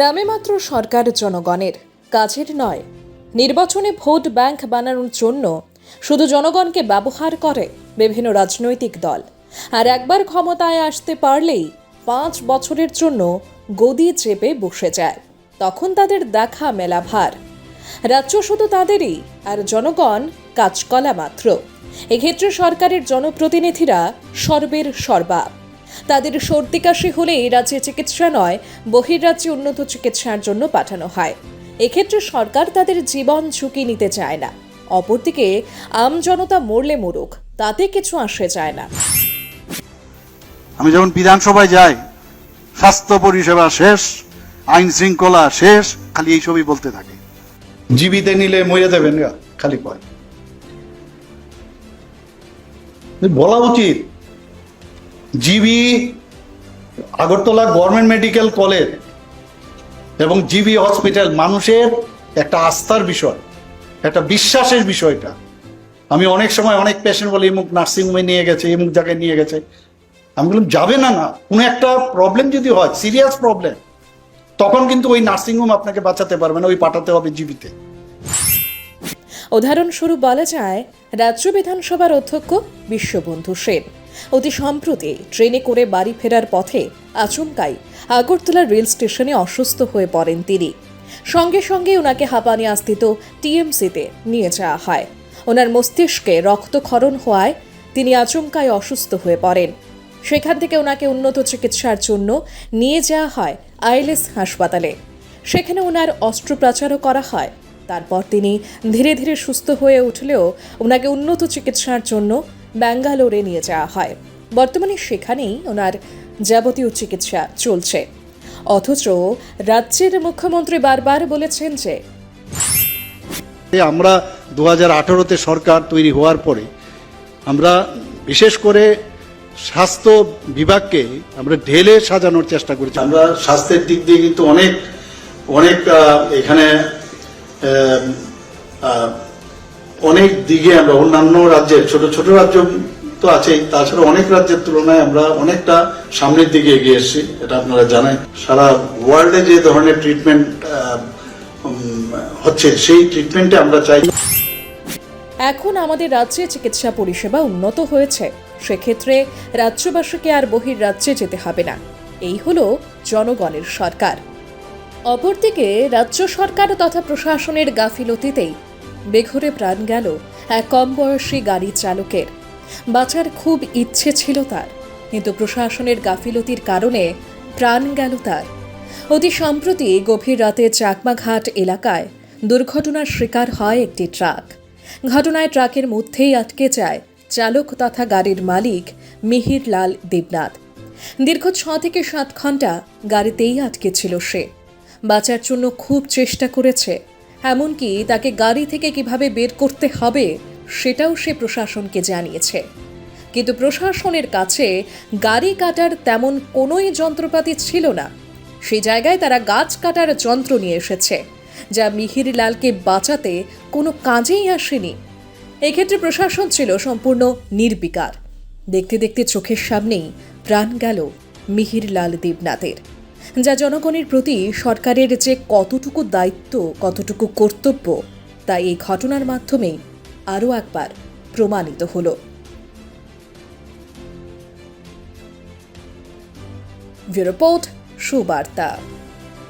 নামে মাত্র সরকার জনগণের কাজের নয়। নির্বাচনে ভোট ব্যাংক বানানোর জন্য শুধু জনগণকে ব্যবহার করে বিভিন্ন রাজনৈতিক দল। আর একবার ক্ষমতায় আসতে পারলেই পাঁচ বছরের জন্য গদি চেপে বসে যায়। তখন তাদের দেখা মেলা ভার রাজ্য শুধু তাদেরই, আর জনগণ কাজকলা মাত্র। এক্ষেত্রে সরকারের জনপ্রতিনিধিরা সর্বের সর্বা তাদের সর্দি কাশি হলেই রাজ্যে চিকিৎসা নয় বহির্রাজ্যে উন্নত চিকিৎসার জন্য পাঠানো হয়। এক্ষেত্রে সরকার তাদের জীবন ঝুঁকি নিতে চায় না। অপরদিকে আম জনতা মরলে মরুক তাতে কিছু আসে যায় না। আমি যখন বিধানসভায় যাই স্বাস্থ্য পরিষেবা শেষ আইন শৃঙ্খলা শেষ খালি এইসবই বলতে থাকে। জীবিতে নিলে মরে দেবেন খালি কয়। বলা উচিত GB Agartala government medical college এবং জিবি হসপিটাল মানুষের একটা আস্থার বিষয়, একটা বিশ্বাসের বিষয়টা আমি অনেক সময় অনেক পেশেন্ট বলি এমুক নার্সিংহোমে নিয়ে গেছে এমুক জায়গায় নিয়ে গেছে। আমি বললাম, যাবে না না। কোনো একটা প্রবলেম যদি হয় সিরিয়াস প্রবলেম তখন কিন্তু ওই নার্সিংহোম আপনাকে বাঁচাতে পারবে না, ওই পাঠাতে হবে জিবিতে। উদাহরণস্বরূপ বলা যায়, রাজ্য বিধানসভার অধ্যক্ষ বিশ্ববন্ধু সেন। অতি সম্প্রতি ট্রেনে করে বাড়ি ফেরার পথে আচমকাই আগরতলা রেল স্টেশনে অসুস্থ হয়ে পড়েন তিনি। সঙ্গে সঙ্গে ওনাকে হাঁপানিয়াস্থিত টিএমসিতে নিয়ে যাওয়া হয়। ওনার মস্তিষ্কে রক্তক্ষরণ হওয়ায় তিনি আচমকাই অসুস্থ হয়ে পড়েন। সেখান থেকে ওনাকে উন্নত চিকিৎসার জন্য নিয়ে যাওয়া হয় আইএলএস হাসপাতালে। সেখানে ওনার অস্ত্রোপচারও করা হয়। তারপর তিনি ধীরে ধীরে সুস্থ হয়ে উঠলেও ওনাকে উন্নত চিকিৎসার জন্য ব্যাঙ্গালোরে নিয়ে যাওয়া হয়। বর্তমানে সেখানেই ওনার যাবতীয় চিকিৎসা চলছে। অথচ রাজ্যের মুখ্যমন্ত্রী বারবার বলেছেন যে আমরা দু হাজার সরকার তৈরি হওয়ার পরে আমরা বিশেষ করে স্বাস্থ্য বিভাগকে আমরা ঢেলে সাজানোর চেষ্টা করেছি। আমরা স্বাস্থ্যের দিক দিয়ে কিন্তু অনেক অনেক এখানে অনেক দিকে আমরা, অন্যান্য রাজ্যের, ছোট ছোট রাজ্য তো আছেই, তাছাড়া অনেক রাজ্যের তুলনায় আমরা অনেকটা সামনের দিকে এগিয়ে এসেছি, এটা আপনারা জানেন। সারা ওয়ার্ল্ডে যে ধরনের ট্রিটমেন্ট হচ্ছে, সেই ট্রিটমেন্টে আমরা চাই। এখন আমাদের রাজ্যে চিকিৎসা পরিষেবা উন্নত হয়েছে। সেক্ষেত্রে রাজ্যবাসীকে আর বহির রাজ্যে যেতে হবে না। এই হলো জনগণের সরকার। অপরদিকে রাজ্য সরকার তথা প্রশাসনের গাফিলতিতেই বেঘরে প্রাণ গেল এক কম বয়সী গাড়ি চালকের। বাঁচার খুব ইচ্ছে ছিল তার, কিন্তু প্রশাসনের গাফিলতির কারণে প্রাণ গেল তার। অতি সম্প্রতি গভীর রাতে চাকমাঘাট এলাকায় দুর্ঘটনার শিকার হয় একটি ট্রাক। ঘটনায় ট্রাকের মধ্যেই আটকে যায় চালক তথা গাড়ির মালিক মিহির লাল দেবনাথ। দীর্ঘ ছ থেকে সাত ঘণ্টা গাড়িতেই আটকে ছিল সে। বাঁচার জন্য খুব চেষ্টা করেছে এমনকি তাকে গাড়ি থেকে কীভাবে বের করতে হবে, সেটাও সে প্রশাসনকে জানিয়েছে। কিন্তু প্রশাসনের কাছে গাড়ি কাটার তেমন কোনোই যন্ত্রপাতি ছিল না। সেই জায়গায় তারা গাছ কাটার যন্ত্র নিয়ে এসেছে, যা মিহির লালকে বাঁচাতে কোনো কাজেই আসেনি। এক্ষেত্রে প্রশাসন ছিল সম্পূর্ণ নির্বিকার। দেখতে দেখতে চোখের সামনেই প্রাণ গেল মিহির লাল দেবনাথের। যা জনগণের প্রতি সরকারের যে কতটুকু দায়িত্ব, কতটুকু কর্তব্য, তা এই ঘটনার মাধ্যমে আরও একবার প্রমাণিত হলো। রিপোর্ট, সুবার্তা।